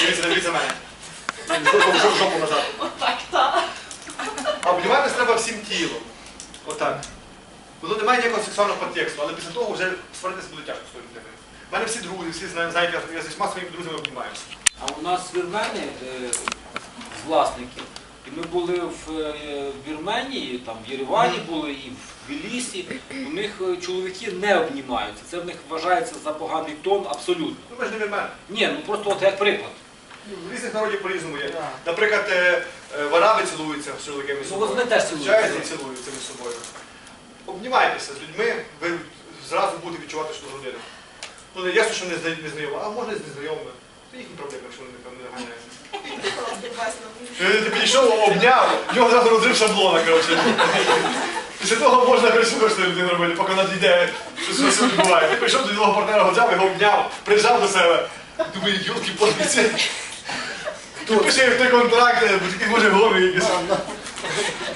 Дивіться, дивіться мене. Жопу, жопу, жопу назад. Отак, так. А обніматися треба всім тілом. Отак. Тут немає ніякого сексуального підтексту, але після того вже сваритися буде тяжко з тою людиною. У мене всі друзі, всі знають, знають, я- я з усіма своїми друзями обнімаюся. А у нас вірмени е, з власників. І ми були в е, Вірменії, там в Єревані були і в Тбілісі. У них е, чоловіки не обнімаються. Це в них вважається за поганий тон абсолютно. Ну ми ж не від мене. Ні, ну просто от як приклад. В різних народів по-різному є. Наприклад, е, е, в Араби цілуються з чоловіками Ну, собою. вони теж цілуються. Зустрічаються і цілуються між собою. Обнімайтеся з людьми, ви зразу будете відчувати, що родина. Ну, не ясно, що не зна- не знайома, а може і з незнайомими. Це їхні проблеми, якщо вони там не наганяються. Е, Ти підійшов, обняв, в нього зразу розрив шаблона, коротше. Після того можна коротше, що хочете людину робити, поки вона дійде, що щось відбуває. Ти прийшов до нього партнера, взяв, його обняв, прижав до себе. Думаю, юлки подивіться. Tú. ik que sé, estoy con moet ik que no se.